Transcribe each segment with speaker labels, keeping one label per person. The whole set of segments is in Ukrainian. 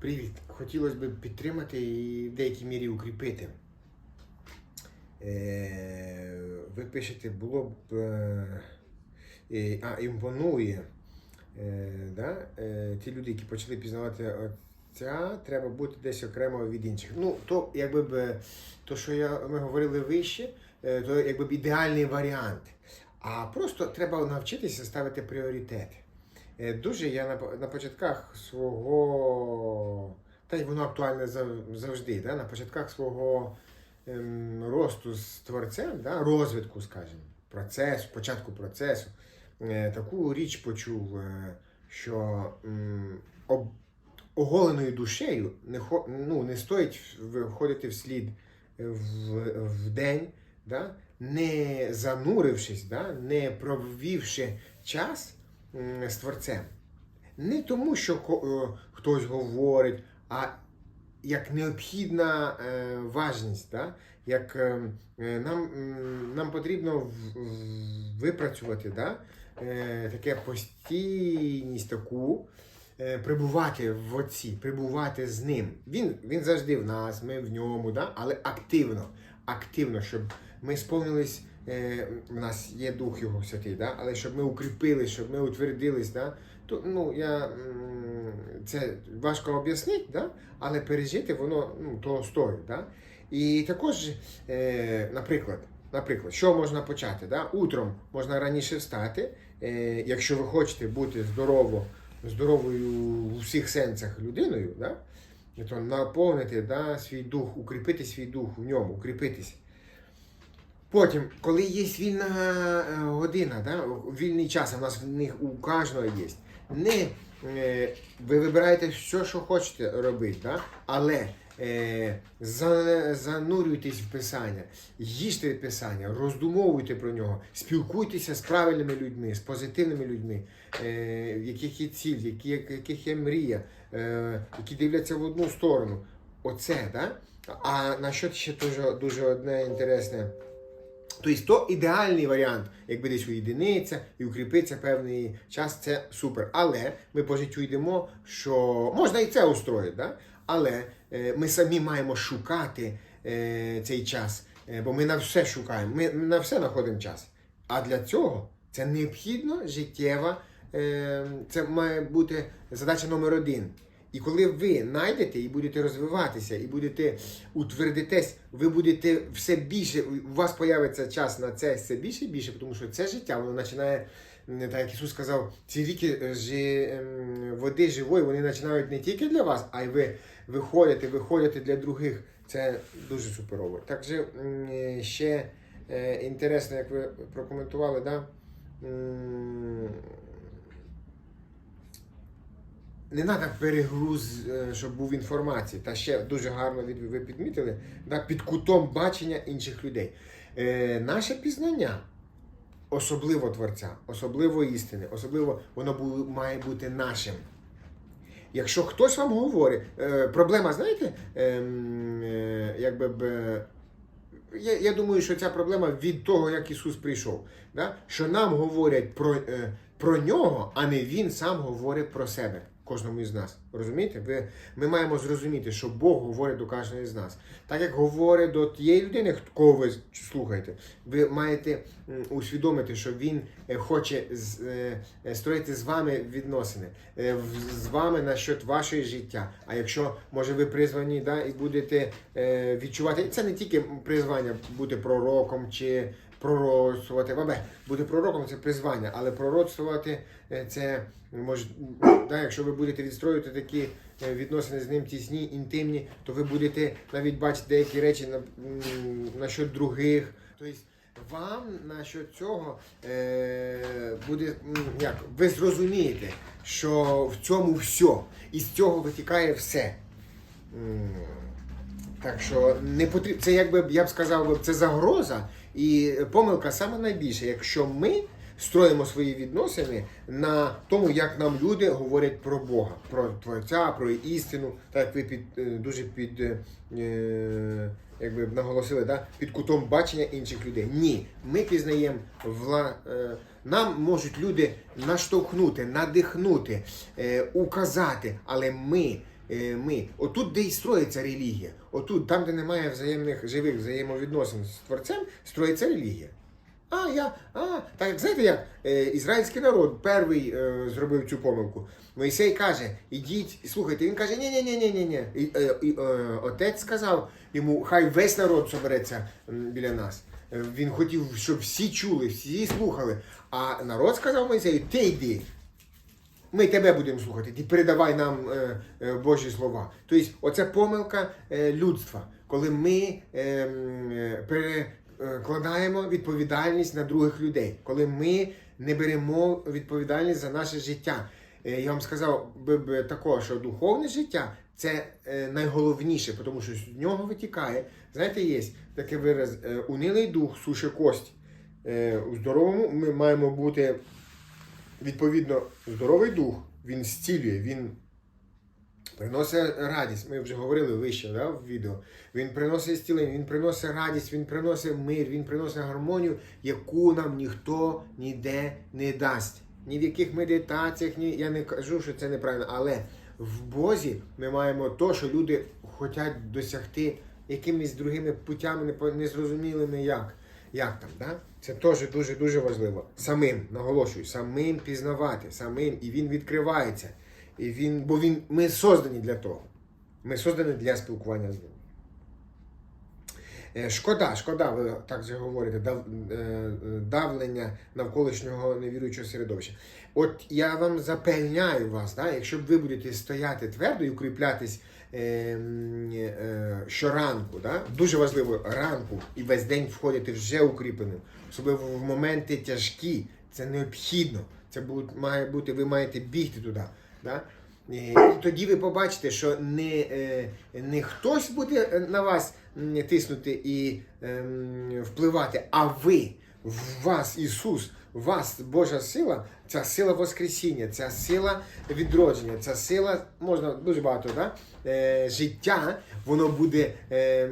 Speaker 1: Привіт! Хотілося б підтримати і в деякій мірі укріпити. Е, ви пишете, було б. е, е, а, імпонує. Да? ті люди, які почали пізнавати отця, треба бути десь окремо від інших. Ну, то якби б, то, що я, ми говорили вище, то якби б ідеальний варіант. А просто треба навчитися ставити пріоритети. Е, Дуже я на, на початках свого, та й воно актуальне завжди, да? на початках свого ем, росту з творцем, да? розвитку, скажімо, процесу, початку процесу, е, таку річ почув, е, що м, об, оголеною душею не, ну, не стоїть виходити вслід в, в день, да? не занурившись, да? не провівши час з творцем. Не тому, що е, хтось говорить, а як необхідна е, важність, да? як е, нам, нам потрібно випрацювати да? таке постійність таку, прибувати в отці, прибувати з ним. Він, він завжди в нас, ми в ньому, да? але активно, активно, щоб ми сповнились. Е, в нас є Дух Його Святий, да? але щоб ми укріпились, щоб ми утвердились, да? то ну, я, це важко об'яснити, да? але пережити воно ну, того стоїть. Да? І також, е, наприклад, наприклад, що можна почати? Да? Утром можна раніше встати, е, якщо ви хочете бути здорово, здоровою у всіх сенсах людиною, да? то наповнити да, свій дух, укріпити свій дух в ньому, укріпитись. Потім, коли є вільна е, година, да, вільний час, в нас в них у кожного є. Не е, ви вибираєте все, що хочете робити, да, але е, за, занурюйтесь в писання, їжте писання, роздумовуйте про нього, спілкуйтеся з правильними людьми, з позитивними людьми, е, в яких є ціль, які, яких є мрія, е, які дивляться в одну сторону. Оце, да? А на що ще дуже, дуже одне інтересне. Тобто, то ідеальний варіант, якби десь уєдиниться і укріпиться певний час, це супер. Але ми по життю йдемо, що можна і це устроїти, да? але е, ми самі маємо шукати е, цей час, е, бо ми на все шукаємо, ми на все знаходимо час. А для цього це необхідно життєва, це має бути задача номер один. І коли ви знайдете і будете розвиватися, і будете утвердитесь, ви будете все більше, у вас появиться час на це все більше і більше, тому що це життя, воно починає, так як Ісус сказав, ці ріки е, жи, ем, води живої, вони починають не тільки для вас, а й ви виходите, виходите для других. Це дуже суперово. Також ще е, інтересно, як ви прокоментували, да? Не треба перегруз, е, щоб був інформації. Та ще дуже гарно ви підмітили, під кутом бачення інших людей. Е, наше пізнання, особливо творця, особливо істини, особливо воно має бути нашим. Якщо хтось вам говорить, е, проблема, знаєте, ем, якби б. я, я думаю, що ця проблема від того, як Ісус прийшов. Да? Що нам говорять про, е, про нього, а не Він сам говорить про себе. Кожному із нас. Розумієте? Ви, ми маємо зрозуміти, що Бог говорить до кожного з нас. Так як говорить до тієї людини, кого ви слухаєте, ви маєте усвідомити, що Він е, хоче з- е, е, строїти з вами відносини, з вами насчет вашого життя. А якщо може ви призвані да, і будете відчувати, це не тільки призвання бути пророком чи пророцтвувати. Вабе, бути пророком це призвання, але пророцтвувати е, це може, да, якщо ви будете відстроювати такі е, відносини з ним тісні, інтимні, то ви будете навіть бачити деякі речі на, м, насчет других. Тобто вам насчет цього е, буде як ви зрозумієте, що в цьому все, і з цього витікає все. Так що не потрібно, це якби я б сказав, це загроза і помилка саме найбільша, якщо ми строїмо свої відносини на тому, як нам люди говорять про Бога, про Творця, про істину, так як ви під е, дуже під е, е, якби наголосили, да, під кутом бачення інших людей. Ні, ми пізнаємо вла. Нам можуть люди наштовхнути, надихнути, указати, але ми ми. Отут, де і строїться релігія. Отут, там, де немає взаємних живих взаємовідносин з творцем, строїться релігія. А, я, а, так знаєте, як е, ізраїльський народ перший е, зробив цю помилку. Моїсей каже: ідіть, слухайте, він каже, ні ні ні ні ні ні І, е, е, Отець сказав йому, хай весь народ собереться біля нас. Е, Він хотів, щоб всі чули, всі слухали. А народ сказав Моїсею, ти йди. Ми тебе будемо слухати, ти передавай нам е, е, Божі слова. Тобто, оце помилка е, людства, коли ми е, е, перекладаємо відповідальність на других людей, коли ми не беремо відповідальність за наше життя. Е, я вам сказав би, би також, що духовне життя це е, найголовніше, тому що з нього витікає. Знаєте, є такий вираз: е, унилий дух суше кость. Е, у здоровому ми маємо бути відповідно, здоровий дух, він зцілює, він приносить радість. Ми вже говорили вище да, в відео. Він приносить зцілення, він приносить радість, він приносить мир, він приносить гармонію, яку нам ніхто ніде не дасть. Ні в яких медитаціях, ні, я не кажу, що це неправильно, але в Бозі ми маємо то, що люди хочуть досягти якимись другими путями, незрозумілими як. Як там, да? Це теж дуже дуже важливо. Самим, наголошую, самим пізнавати, самим, і він відкривається. І він, бо він, ми создані для того. Ми создані для спілкування з ним. Е, Шкода, шкода, ви так же говорите, дав, е, давлення навколишнього невіруючого середовища. От я вам запевняю вас, да, якщо ви будете стояти твердо і укріплятись е, е, щоранку, да, дуже важливо ранку і весь день входити вже укріпленим, особливо в моменти тяжкі, це необхідно. Це будуть- має бути, ви маєте бігти туди. Да? І тоді ви побачите, що не, е, не хтось буде на вас тиснути і ем, впливати, а ви, в вас Ісус, в вас Божа сила, ця сила Воскресіння, ця сила відродження, ця сила, можна дуже багато, да? е, життя, воно буде е, е,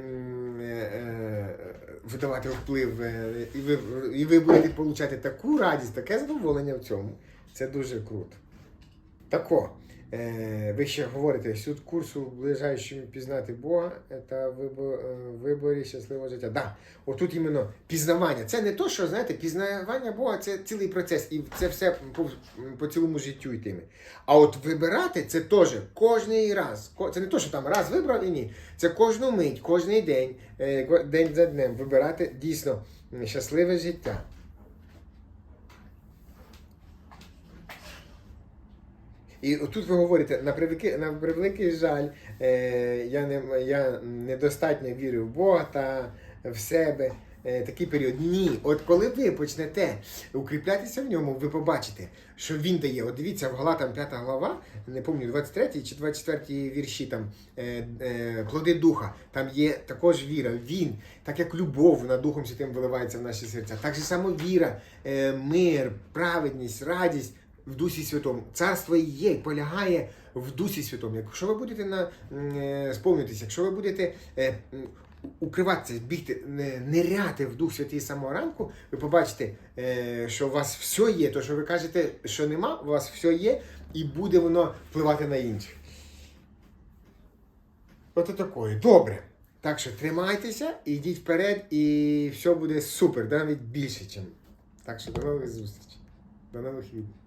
Speaker 1: е, видавати вплив, е, і, ви, і ви будете отримати таку радість, таке задоволення в цьому. Це дуже круто. Тако, е, ви ще говорите, суть курсу ближайшим пізнати Бога вибор, е, виборі щасливого життя. Да, отут іменно пізнавання. Це не то, що знаєте, пізнавання Бога це цілий процес, і це все по, по цілому життю йтиме. А от вибирати це теж кожний раз. Це не то, що там раз вибрав і ні. Це кожну мить, кожний день, е, день за днем вибирати дійсно щасливе життя. І тут ви говорите, на превеликий, на превеликий жаль, е, я, не, я недостатньо вірю в Бога та в себе. Е, такий період. Ні, от коли ви почнете укріплятися в ньому, ви побачите, що він дає. От дивіться, в Галатам 5 глава, не пам'ятаю, 23 чи 24 вірші, там е, е, плоди духа, там є також віра. Він, так як любов над Духом Святим виливається в наші серця, так же само віра, е, мир, праведність, радість в Дусі Святому. Царство є, полягає в Дусі Святому. Якщо ви будете на, е, сповнюватися, якщо ви будете е, укриватися, бігти, не- ниряти в Дух Святий з самого ранку, ви побачите, е, що у вас все є, то що ви кажете, що нема, у вас все є, і буде воно впливати на інших. Ото такої. Добре. Так що тримайтеся, ідіть вперед, і все буде супер, навіть більше, ніж. Так що до нових зустрічей. До нових відео.